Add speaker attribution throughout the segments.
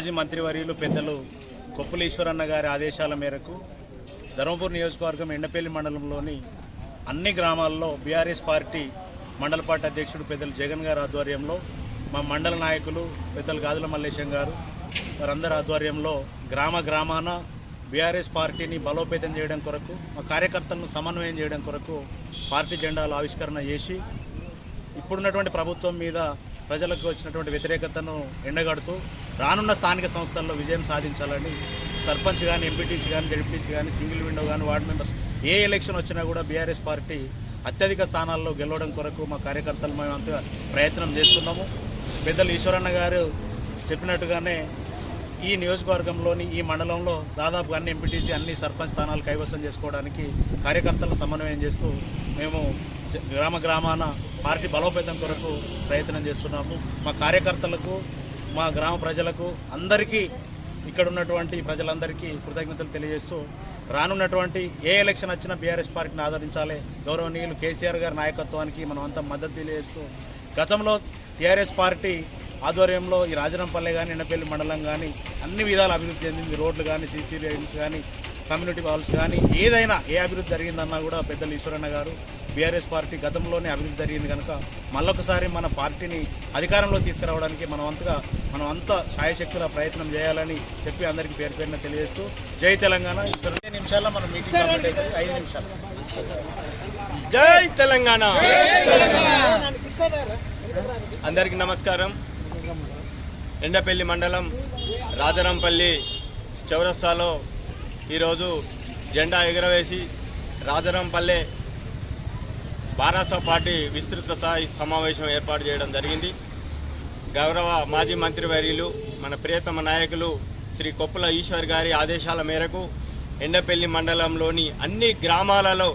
Speaker 1: మాజీ మంత్రివర్యులు పెద్దలు కొప్పుల ఈశ్వరన్న గారి ఆదేశాల మేరకు ధర్మపూర్ నియోజకవర్గం ఎండపల్లి మండలంలోని అన్ని గ్రామాల్లో బీఆర్ఎస్ పార్టీ మండల పార్టీ అధ్యక్షుడు పెద్దలు జగన్ గారి ఆధ్వర్యంలో మా మండల నాయకులు పెద్దలు గాజుల మల్లేశం గారు వారందరి ఆధ్వర్యంలో గ్రామ గ్రామాన బీఆర్ఎస్ పార్టీని బలోపేతం చేయడం కొరకు మా కార్యకర్తలను సమన్వయం చేయడం కొరకు పార్టీ జెండాలు ఆవిష్కరణ చేసి ఇప్పుడున్నటువంటి ప్రభుత్వం మీద ప్రజలకు వచ్చినటువంటి వ్యతిరేకతను ఎండగడుతూ రానున్న స్థానిక సంస్థల్లో విజయం సాధించాలని సర్పంచ్ కానీ ఎంపీటీసీ కానీ జడ్పీసీ కానీ సింగిల్ విండో కానీ వార్డు మెంబర్స్ ఏ ఎలక్షన్ వచ్చినా కూడా బీఆర్ఎస్ పార్టీ అత్యధిక స్థానాల్లో గెలవడం కొరకు మా కార్యకర్తలు మేము ప్రయత్నం చేస్తున్నాము. పెద్దలు ఈశ్వరన్న గారు చెప్పినట్టుగానే ఈ నియోజకవర్గంలోని ఈ మండలంలో దాదాపు అన్ని ఎంపీటీసీ అన్ని సర్పంచ్ స్థానాలు కైవసం చేసుకోవడానికి కార్యకర్తలను సమన్వయం చేస్తూ మేము గ్రామ గ్రామాన పార్టీ బలోపేతం కొరకు ప్రయత్నం చేస్తున్నాము. మా కార్యకర్తలకు మా గ్రామ ప్రజలకు అందరికీ ఇక్కడ ఉన్నటువంటి ప్రజలందరికీ కృతజ్ఞతలు తెలియజేస్తూ రానున్నటువంటి ఏ ఎలక్షన్ వచ్చినా బీఆర్ఎస్ పార్టీని ఆదరించాలి. గౌరవనీయులు కేసీఆర్ గారి నాయకత్వానికి మనం అంతా మద్దతు తెలియజేస్తూ గతంలో టీఆర్ఎస్ పార్టీ ఆధ్వర్యంలో ఈ రాజనంపల్లె కానీ ఎండపల్లి మండలం కానీ అన్ని విధాలు అభివృద్ధి చెందింది. రోడ్లు కానీ సీసీ లైన్స్ కానీ కమ్యూనిటీ హాల్స్ కానీ ఏదైనా ఏ అభివృద్ధి జరిగిందన్నా కూడా పెద్దలు ఈశ్వరన్న గారు బీఆర్ఎస్ పార్టీ గతంలోనే అభివృద్ధి జరిగింది కనుక మళ్ళొకసారి మన పార్టీని అధికారంలో తీసుకురావడానికి మనం అంతగా మనం అంతా శాయశక్తుల ప్రయత్నం చేయాలని చెప్పి అందరికీ పేరు పేరున తెలియజేస్తూ జై తెలంగాణ. ఇరవై నిమిషాల్లో మనం మీటింగ్ ఐదు నిమిషాలు.
Speaker 2: జై తెలంగాణ! అందరికి నమస్కారం. ఎండపల్లి మండలం రాజరంపల్లి చౌరస్తాలో ఈరోజు జెండా ఎగురవేసి రాజరంపల్లె బారాస పార్టీ విస్తృత స్థాయి సమావేశం ఏర్పాటు చేయడం జరిగింది. గౌరవ మాజీ మంత్రివర్యులు మన ప్రియతమ నాయకులు శ్రీ కొప్పుల ఈశ్వర్ గారి ఆదేశాల మేరకు ఎండపల్లి మండలంలోని అన్ని గ్రామాలలో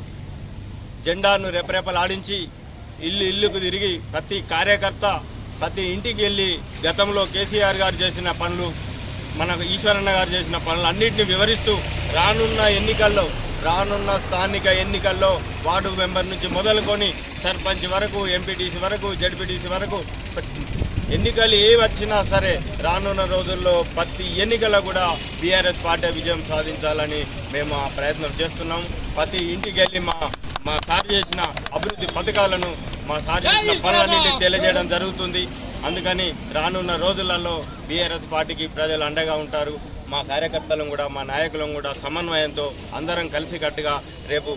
Speaker 2: జెండాను రెపరెపలాడించి ఇల్లు ఇల్లుకు తిరిగి ప్రతి కార్యకర్త ప్రతి ఇంటికి వెళ్ళి గతంలో కేసీఆర్ గారు చేసిన పనులు మన ఈశ్వరన్న గారు చేసిన పనులు అన్నింటినీ వివరిస్తూ రానున్న ఎన్నికల్లో రానున్న స్థానిక ఎన్నికల్లో వార్డు మెంబర్ నుంచి మొదలుకొని సర్పంచ్ వరకు ఎంపీటీసీ వరకు జడ్పీటీసీ వరకు ఎన్నికలు ఏ వచ్చినా సరే రానున్న రోజుల్లో ప్రతి ఎన్నికల్లో కూడా బీఆర్ఎస్ పార్టీ విజయం సాధించాలని మేము ఆ ప్రయత్నం చేస్తున్నాం. ప్రతి ఇంటికి వెళ్ళి మా మా సార్ చేసిన అభివృద్ధి పథకాలను మా సార్ చేసిన పనులన్నింటినీ తెలియజేయడం జరుగుతుంది. అందుకని రానున్న రోజులలో బీఆర్ఎస్ పార్టీకి ప్రజలు అండగా ఉంటారు. మా కార్యకర్తలను కూడా మా నాయకులను కూడా సమన్వయంతో అందరం కలిసికట్టుగా రేపు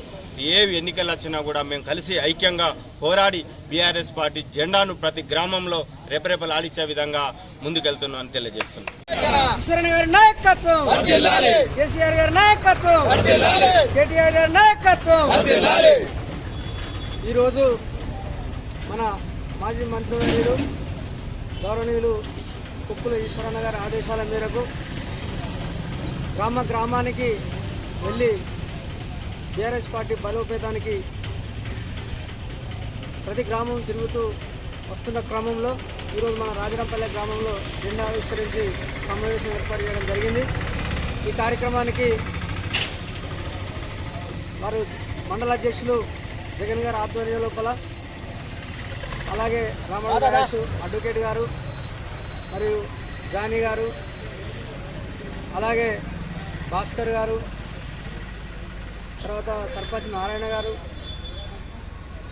Speaker 2: ఏ ఎన్నికలు వచ్చినా కూడా మేము కలిసి ఐక్యంగా పోరాడి బీఆర్ఎస్ పార్టీ జెండాను ప్రతి గ్రామంలో రెపరెపలాడించే విధంగా ముందుకెళ్తున్నామని తెలియజేస్తున్నాం.
Speaker 3: ఈశ్వరన్ గారి నాయకత్వం. కేసీఆర్ గారి నాయకత్వం. కేటీఆర్ గారి నాయకత్వం. ఈరోజు మన మాజీ మంత్రివర్యులు గౌరవనీయులు కుప్పుల ఈశ్వరన్న గారి ఆదేశాల మేరకు గ్రామ గ్రామానికి వెళ్ళి బీఆర్ఎస్ పార్టీ బలోపేతానికి ప్రతి గ్రామం తిరుగుతూ వస్తున్న క్రమంలో ఈరోజు మన రాజరంపల్లె గ్రామంలో జెండా ఆవిష్కరించి సమావేశం ఏర్పాటు చేయడం జరిగింది. ఈ కార్యక్రమానికి వారు మండల అధ్యక్షులు జగన్ గారి ఆధ్వర్యం లోపల అలాగే గణేష్ అడ్వకేట్ గారు మరియు జానీ గారు అలాగే భాస్కర్ గారు తర్వాత సర్పంచ్ నారాయణ గారు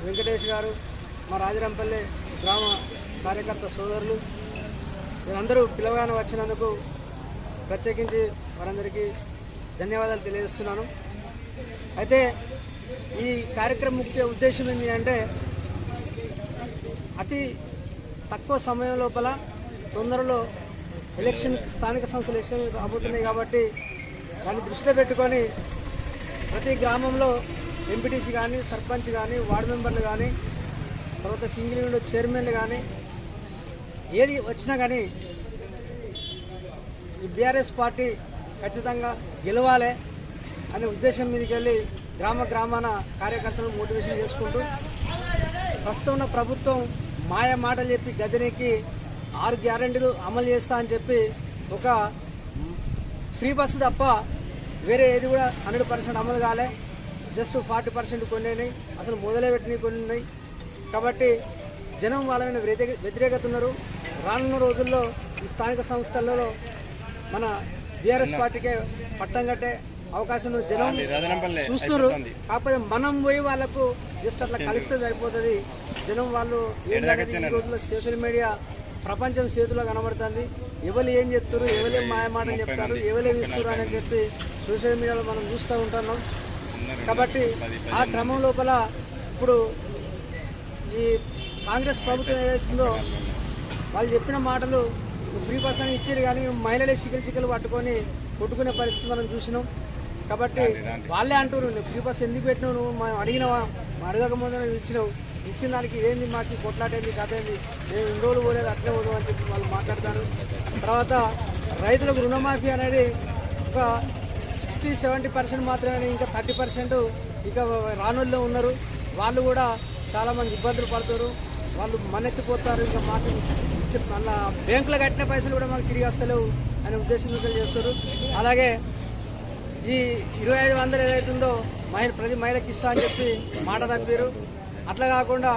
Speaker 3: వెంకటేష్ గారు మా రాజరంపల్లి గ్రామ కార్యకర్త సోదరులు వీరందరూ పిలవగానే వచ్చినందుకు ప్రత్యేకించి వారందరికీ ధన్యవాదాలు తెలియజేస్తున్నాను. అయితే ఈ కార్యక్రమం ముఖ్య ఉద్దేశం ఏంటి అంటే అతి తక్కువ సమయం లోపల తొందరలో ఎలక్షన్ స్థానిక సంస్థల ఎలక్షన్ రాబోతున్నాయి కాబట్టి దాన్ని దృష్టిలో పెట్టుకొని ప్రతి గ్రామంలో ఎంపీటీసీ కానీ సర్పంచ్ కానీ వార్డు మెంబర్లు కానీ తర్వాత సింగిల్ విండో చైర్మన్లు కానీ ఏది వచ్చినా కానీ ఈ బీఆర్ఎస్ పార్టీ ఖచ్చితంగా గెలవాలి అనే ఉద్దేశం మీదకి వెళ్ళి గ్రామ గ్రామాన కార్యకర్తలు మోటివేషన్ చేసుకుంటూ ప్రస్తుతం ఉన్న ప్రభుత్వం మాయ మాటలు చెప్పి గదినెక్కి ఆరు గ్యారంటీలు అమలు చేస్తా అని చెప్పి ఒక ఫ్రీ బస్సు తప్ప వేరే ఏది కూడా హండ్రెడ్ పర్సెంట్ అమలు కాలే. జస్ట్ ఫార్టీ పర్సెంట్ కొన్ని అసలు మొదలే పెట్టినవి కొన్ని ఉన్నాయి కాబట్టి జనం వాళ్ళ మీద వ్యతిరేక వ్యతిరేకత ఉన్నారు రానున్న రోజుల్లో ఈ స్థానిక సంస్థలలో మన బీఆర్ఎస్ పార్టీకే పట్టం కట్టే అవకాశం జనం చూస్తున్నారు. కాకపోతే మనం పోయి వాళ్ళకు జస్ట్ అట్లా కలిస్తే సరిపోతుంది. జనం వాళ్ళు రోజుల్లో సోషల్ మీడియా ప్రపంచం చేతిలో కనబడుతుంది. ఎవరు ఏం చెప్తారు ఎవరు మాయమాటలు చెప్తారు ఎవరు ఏం ఇస్తున్నారు అని చెప్పి సోషల్ మీడియాలో మనం చూస్తూ ఉంటున్నాం. కాబట్టి ఆ క్రమం లోపల ఇప్పుడు ఈ కాంగ్రెస్ ప్రభుత్వం ఏదైతుందో వాళ్ళు చెప్పిన మాటలు ఫ్రీ బస్ అని ఇచ్చారు కానీ మహిళలే చికెలు చికెలు పట్టుకొని కొట్టుకునే పరిస్థితి మనం చూసినాం. కాబట్టి వాళ్ళే అంటారు నువ్వు ఫ్రీ బస్ ఎందుకు పెట్టినావు? నువ్వు మేము అడిగినావా? మేము అడగక ముందే నువ్వు ఇచ్చినావు. ఇచ్చిన దానికి ఇదేంది మాకు కొట్లాటేంది కథ ఏంది? మేము ఇన్ని రోజులు పోలేదు అట్లే పోదు అని చెప్పి వాళ్ళు మాట్లాడతారు. తర్వాత రైతులకు రుణమాఫీ అనేది ఒక సిక్స్టీ సెవెంటీ పర్సెంట్ మాత్రమే ఇంకా థర్టీ పర్సెంట్ ఇక రానుల్లో ఉన్నారు. వాళ్ళు కూడా చాలామంది ఇబ్బందులు పడతారు వాళ్ళు మన్నెత్తిపోతారు ఇంకా మాకు మళ్ళీ మళ్ళా బ్యాంకులో కట్టిన పైసలు కూడా మాకు తిరిగి వస్తలేవు అనే ఉద్దేశంతో చేస్తారు అలాగే ఈ ఇరవై ఐదు వందలు ఏదైతుందో మహిళ ప్రతి మహిళకి ఇస్తా అని చెప్పి మాట తప్పారు. అట్లా కాకుండా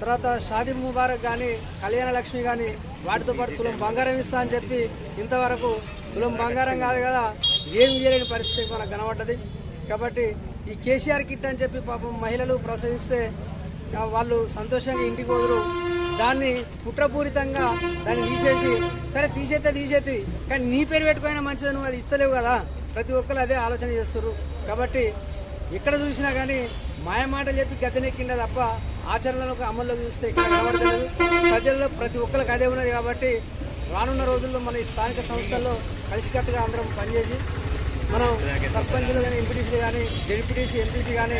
Speaker 3: తర్వాత షాదీ ముబారక్ కానీ కళ్యాణ లక్ష్మి కానీ వాటితో పాటు తులం బంగారం ఇస్తా అని చెప్పి ఇంతవరకు తులం బంగారం కాదు కదా ఏం చేయలేని పరిస్థితి మనకు కనబడ్డది. కాబట్టి ఈ కేసీఆర్ కిట్ అని చెప్పి పాపం మహిళలు ప్రసవిస్తే వాళ్ళు సంతోషంగా ఇంటికి పోదురు. దాన్ని కుట్రపూరితంగా దాన్ని తీసేసి సరే తీసేస్తే తీసేది కానీ నీ పేరు పెట్టుకోయినా మంచిదని అది ఇస్తలేవు కదా. ప్రతి ఒక్కరు అదే ఆలోచన చేస్తారు కాబట్టి ఎక్కడ చూసినా కానీ మాయమాటలు చెప్పి గద్దెనెక్కిండే తప్ప ఆచరణలోకి అమల్లో చూస్తే ఇక్కడ కనబడలేదు ప్రజల్లో ప్రతి ఒక్కరికి అదే ఉన్నది కాబట్టి రానున్న రోజుల్లో మన ఈ స్థానిక సంస్థల్లో కలిసికట్టుగా అందరం పనిచేసి మనం సర్పంచులు కానీ ఎంపీటీసీలు కానీ జడ్పీటీసీ ఎంపీటీ కానీ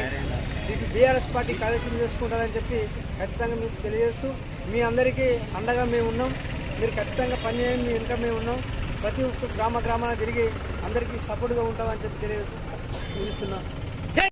Speaker 3: ఇటు బీఆర్ఎస్ పార్టీ కలెక్షన్ చేసుకుంటారని చెప్పి ఖచ్చితంగా మీకు తెలియజేస్తూ మీ అందరికీ అండగా మేము ఉన్నాం. మీరు ఖచ్చితంగా పనిచేయండి మీ వెనుక మేము ఉన్నాం. ప్రతి ఒక్క గ్రామ గ్రామాన తిరిగి అందరికీ సపోర్ట్గా ఉంటామని చెప్పి తెలియజేస్తూ ముగిస్తున్నాం.